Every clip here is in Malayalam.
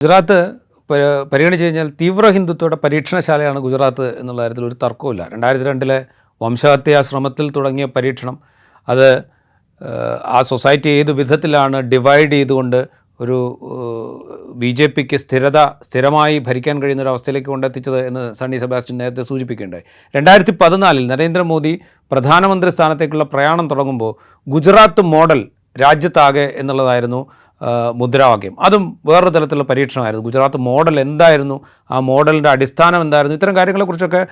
ഗുജറാത്ത് പരിഗണിച്ച് കഴിഞ്ഞാൽ തീവ്ര ഹിന്ദുത്വയുടെ പരീക്ഷണശാലയാണ് ഗുജറാത്ത് എന്നുള്ള കാര്യത്തിൽ ഒരു തർക്കവുമില്ല. രണ്ടായിരത്തി രണ്ടിലെ വംശഹത്യാ ശ്രമത്തിൽ തുടങ്ങിയ പരീക്ഷണം അത് ആ സൊസൈറ്റി ഏത് വിധത്തിലാണ് ഡിവൈഡ് ചെയ്തുകൊണ്ട് ഒരു ബി ജെ പിക്ക് സ്ഥിരത സ്ഥിരമായി ഭരിക്കാൻ കഴിയുന്ന ഒരു അവസ്ഥയിലേക്ക് കൊണ്ടെത്തിച്ചത് എന്ന് സണ്ണി സെബാസ്റ്റ്യൻ നേരത്തെ സൂചിപ്പിക്കുകയുണ്ടായി. രണ്ടായിരത്തി പതിനാലിൽ നരേന്ദ്രമോദി പ്രധാനമന്ത്രി സ്ഥാനത്തേക്കുള്ള പ്രയാണം തുടങ്ങുമ്പോൾ ഗുജറാത്ത് മോഡൽ രാജ്യത്താകെ എന്നുള്ളതായിരുന്നു മുദ്രാവാക്യം. അതും വേറൊരു തരത്തിലുള്ള പരീക്ഷണമായിരുന്നു. ഗുജറാത്ത് മോഡൽ എന്തായിരുന്നു? ആ മോഡലിന്റെ അടിസ്ഥാനം എന്തായിരുന്നു? ഇത്തരം കാര്യങ്ങളെക്കുറിച്ചൊക്കെ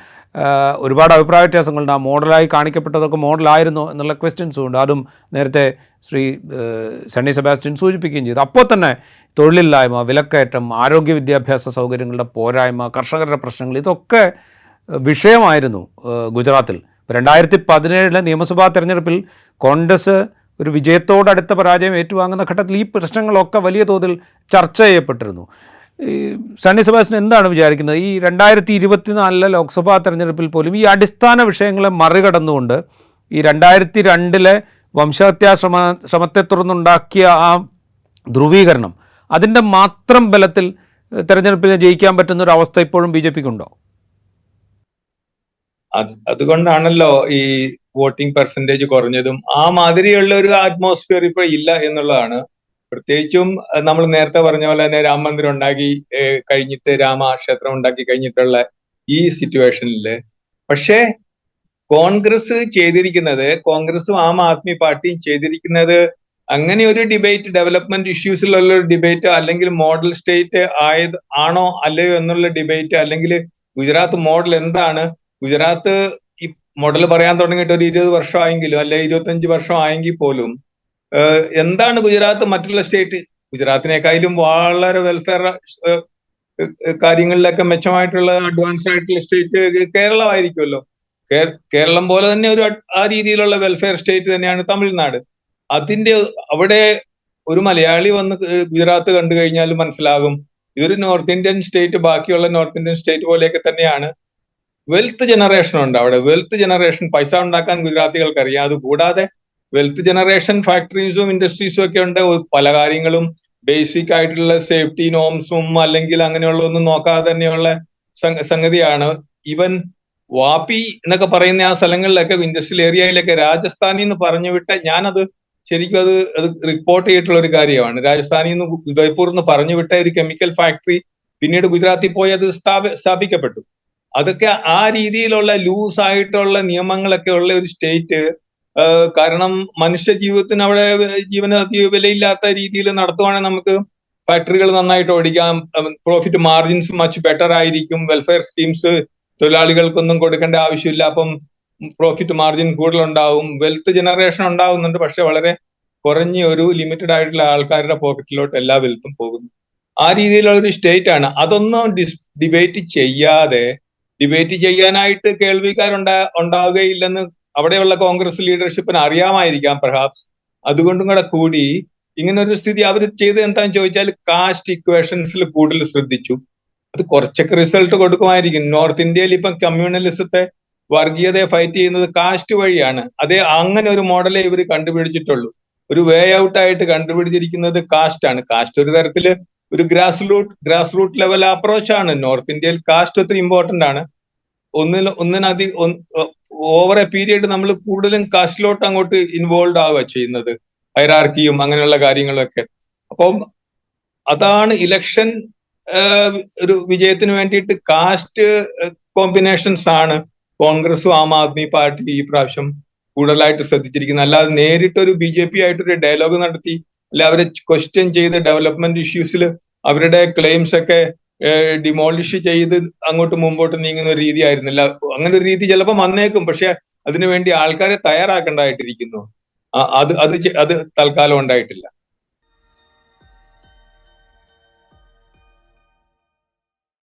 ഒരുപാട് അഭിപ്രായ വ്യത്യാസങ്ങളുണ്ട്. ആ മോഡലായി കാണിക്കപ്പെട്ടതൊക്കെ മോഡലായിരുന്നോ എന്നുള്ള ക്വസ്റ്റ്യൻസും ഉണ്ട്. അതും നേരത്തെ ശ്രീ സണ്ണി സെബാസ്റ്റ്യൻ സൂചിപ്പിക്കുകയും ചെയ്തു. അപ്പോൾ തന്നെ തൊഴിലില്ലായ്മ വിലക്കയറ്റം ആരോഗ്യ വിദ്യാഭ്യാസ സൗകര്യങ്ങളുടെ പോരായ്മ കർഷകരുടെ പ്രശ്നങ്ങൾ ഇതൊക്കെ വിഷയമായിരുന്നു ഗുജറാത്തിൽ. രണ്ടായിരത്തി പതിനേഴിലെ നിയമസഭാ തെരഞ്ഞെടുപ്പിൽ കോൺഗ്രസ് ഒരു വിജയത്തോടടുത്ത പരാജയം ഏറ്റുവാങ്ങുന്ന ഘട്ടത്തിൽ ഈ പ്രശ്നങ്ങളൊക്കെ വലിയ തോതിൽ ചർച്ച ചെയ്യപ്പെട്ടിരുന്നു. ഈ സണ്ണി സെബാസ്റ്റ്യൻ എന്താണ് വിചാരിക്കുന്നത്? ഈ രണ്ടായിരത്തി ഇരുപത്തിനാലിലെ ലോക്സഭാ തെരഞ്ഞെടുപ്പിൽ പോലും ഈ അടിസ്ഥാന വിഷയങ്ങളെ മറികടന്നുകൊണ്ട് ഈ രണ്ടായിരത്തി രണ്ടിലെ വംശഹത്യാ ശ്രമ ശ്രമത്തെ തുടർന്നുണ്ടാക്കിയ ആ ധ്രുവീകരണം അതിന്റെ മാത്രം ബലത്തിൽ തെരഞ്ഞെടുപ്പിനെ ജയിക്കാൻ പറ്റുന്ന ഒരു അവസ്ഥ ഇപ്പോഴും ബി ജെ പിക്കുണ്ടോ? അതുകൊണ്ടാണല്ലോ ഈ വോട്ടിംഗ് പെർസെന്റേജ് കുറഞ്ഞതും ആ മാതിരിയുള്ള ഒരു അറ്റ്മോസ്ഫിയർ ഇപ്പൊ ഇല്ല എന്നുള്ളതാണ്. പ്രത്യേകിച്ചും നമ്മൾ നേരത്തെ പറഞ്ഞ പോലെ തന്നെ രാമ മന്ദിരം ഉണ്ടാക്കി കഴിഞ്ഞിട്ട് കഴിഞ്ഞിട്ട് രാമക്ഷേത്രം ഉണ്ടാക്കി കഴിഞ്ഞിട്ടുള്ള ഈ സിറ്റുവേഷനിൽ പക്ഷേ കോൺഗ്രസ് ചെയ്തിരിക്കുന്നത് കോൺഗ്രസും ആം ആദ്മി പാർട്ടിയും ചെയ്തിരിക്കുന്നത് അങ്ങനെ ഒരു ഡിബേറ്റ് ഡെവലപ്മെന്റ് ഇഷ്യൂസിലുള്ള ഒരു ഡിബേറ്റ് അല്ലെങ്കിൽ മോഡൽ സ്റ്റേറ്റ് ആയത് ആണോ അല്ലയോ എന്നുള്ള ഡിബേറ്റ് അല്ലെങ്കിൽ ഗുജറാത്ത് മോഡൽ എന്താണ് ഗുജറാത്ത് ഈ മോഡൽ പറയാൻ തുടങ്ങിയിട്ട് ഒരു ഇരുപത് വർഷമായെങ്കിലും അല്ലെ വർഷം ആയെങ്കിൽ പോലും എന്താണ് ഗുജറാത്ത് മറ്റുള്ള സ്റ്റേറ്റ് ഗുജറാത്തിനേക്കാളും വളരെ വെൽഫെയർ കാര്യങ്ങളിലൊക്കെ മെച്ചമായിട്ടുള്ള അഡ്വാൻസ്ഡ് ആയിട്ടുള്ള സ്റ്റേറ്റ് കേരളമായിരിക്കുമല്ലോ. കേരളം പോലെ തന്നെ ഒരു ആ രീതിയിലുള്ള വെൽഫെയർ സ്റ്റേറ്റ് തന്നെയാണ് തമിഴ്നാട്. അതിന്റെ അവിടെ ഒരു മലയാളി വന്ന് ഗുജറാത്ത് കണ്ടു കഴിഞ്ഞാൽ മനസ്സിലാകും. ഇതൊരു നോർത്ത് ഇന്ത്യൻ സ്റ്റേറ്റ് ബാക്കിയുള്ള നോർത്ത് ഇന്ത്യൻ സ്റ്റേറ്റ് പോലെയൊക്കെ തന്നെയാണ്. വെൽത്ത് ജനറേഷൻ ഉണ്ട്. അവിടെ വെൽത്ത് ജനറേഷൻ പൈസ ഉണ്ടാക്കാൻ ഗുജറാത്തികൾക്ക് അറിയാം കൂടാതെ വെൽത്ത് ജനറേഷൻ ഫാക്ടറീസും ഇൻഡസ്ട്രീസും ഒക്കെ ഉണ്ട്. പല കാര്യങ്ങളും ബേസിക് ആയിട്ടുള്ള സേഫ്റ്റി നോംസും അല്ലെങ്കിൽ അങ്ങനെയുള്ള ഒന്നും നോക്കാതെ തന്നെയുള്ള സംഗ- സംഗതിയാണ്. ഇവൻ വാപ്പി എന്നൊക്കെ പറയുന്ന ആ സ്ഥലങ്ങളിലൊക്കെ ഇൻഡസ്ട്രിയൽ ഏരിയയിലൊക്കെ രാജസ്ഥാനിൽ നിന്ന് പറഞ്ഞു വിട്ട ഞാനത് ശരിക്കും അത് അത് റിപ്പോർട്ട് ചെയ്തിട്ടുള്ള ഒരു കാര്യമാണ്. രാജസ്ഥാനിൽ നിന്ന് ഉദയ്പൂർ എന്ന് പറഞ്ഞു വിട്ട ഒരു കെമിക്കൽ ഫാക്ടറി പിന്നീട് ഗുജറാത്തിൽ പോയി അത് സ്ഥാപ സ്ഥാപിക്കപ്പെട്ടു. അതൊക്കെ ആ രീതിയിലുള്ള ലൂസ് ആയിട്ടുള്ള നിയമങ്ങളൊക്കെ ഉള്ള ഒരു സ്റ്റേറ്റ് കാരണം മനുഷ്യ ജീവിതത്തിന് അവിടെ ജീവന വിലയില്ലാത്ത രീതിയിൽ നടത്തുവാണെങ്കിൽ നമുക്ക് ഫാക്ടറികൾ നന്നായിട്ട് ഓടിക്കാം. പ്രോഫിറ്റ് മാർജിൻസ് മച്ച് ബെറ്റർ ആയിരിക്കും. വെൽഫെയർ സ്കീംസ് തൊഴിലാളികൾക്കൊന്നും കൊടുക്കേണ്ട ആവശ്യമില്ല. അപ്പം പ്രോഫിറ്റ് മാർജിൻ കൂടുതലുണ്ടാവും. വെൽത്ത് ജനറേഷൻ ഉണ്ടാവുന്നുണ്ട്. പക്ഷെ വളരെ കുറഞ്ഞ ഒരു ലിമിറ്റഡ് ആയിട്ടുള്ള ആൾക്കാരുടെ പോക്കറ്റിലോട്ട് എല്ലാ വെൽത്തും പോകുന്നു. ആ രീതിയിലുള്ള ഒരു സ്റ്റേറ്റ് ആണ്. അതൊന്നും ഡിബേറ്റ് ചെയ്യാതെ ഡിബേറ്റ് ചെയ്യാനായിട്ട് കേൾവിക്കാരുണ്ടാ ഉണ്ടാവുകയില്ലെന്ന് അവിടെയുള്ള കോൺഗ്രസ് ലീഡർഷിപ്പിന് അറിയാമായിരിക്കാം പെർഹാപ്സ് അതുകൊണ്ടും കൂടെ കൂടി ഇങ്ങനെ ഒരു സ്ഥിതി അവർ ചെയ്ത് എന്താന്ന് ചോദിച്ചാൽ കാസ്റ്റ് ഇക്വേഷൻസിൽ കൂടുതൽ ശ്രദ്ധിച്ചു. അത് കുറച്ചൊക്കെ റിസൾട്ട് കൊടുക്കുമായിരിക്കും. നോർത്ത് ഇന്ത്യയിൽ ഇപ്പം കമ്മ്യൂണലിസത്തെ വർഗീയതയെ ഫൈറ്റ് ചെയ്യുന്നത് കാസ്റ്റ് വഴിയാണ്. അതേ അങ്ങനെ ഒരു മോഡലേ ഇവർ കണ്ടുപിടിച്ചിട്ടുള്ളൂ. ഒരു വേ ഔട്ട് ആയിട്ട് കണ്ടുപിടിച്ചിരിക്കുന്നത് കാസ്റ്റ് ആണ്. കാസ്റ്റ് ഒരു തരത്തിൽ ഒരു grass root grass root level approach ആണ്. നോർത്ത് ഇന്ത്യയിൽ കാസ്റ്റ് ഒത്തിരി ഇമ്പോർട്ടന്റ് ആണ്. ഒന്നിൽ ഒന്നിനധികം ഓവർ എ പീരിയഡ് നമ്മൾ കൂടുതലും കാസ്റ്റിലോട്ട് അങ്ങോട്ട് ഇൻവോൾവ് ആവുക ചെയ്യുന്നത്. ഹൈറാർക്കിയും അങ്ങനെയുള്ള കാര്യങ്ങളൊക്കെ. അപ്പം അതാണ് ഇലക്ഷൻ ഒരു വിജയത്തിന് വേണ്ടിയിട്ട് കാസ്റ്റ് കോമ്പിനേഷൻസ് ആണ്. കോൺഗ്രസും ആം ആദ്മി പാർട്ടി ഈ പ്രാവശ്യം കൂടുതലായിട്ട് ശ്രദ്ധിച്ചിരിക്കുന്നത്. അല്ലാതെ നേരിട്ടൊരു ബി ജെ പി ആയിട്ടൊരു ഡയലോഗ് നടത്തി അല്ലെ അവരെ ക്വസ്റ്റ്യൻ ചെയ്ത് ഡെവലപ്മെന്റ് ഇഷ്യൂസിൽ അവരുടെ ക്ലെയിംസ് ഒക്കെ ഡിമോളിഷ് ചെയ്ത് അങ്ങോട്ട് മുമ്പോട്ട് നീങ്ങുന്ന ഒരു രീതി ആയിരുന്നില്ല അങ്ങനെ ഒരു രീതി ചിലപ്പോൾ വന്നേക്കും. പക്ഷെ അതിനുവേണ്ടി ആൾക്കാരെ തയ്യാറാക്കേണ്ടതായിട്ടിരിക്കുന്നു. അത് അത് അത് തൽക്കാലം ഉണ്ടായിട്ടില്ല.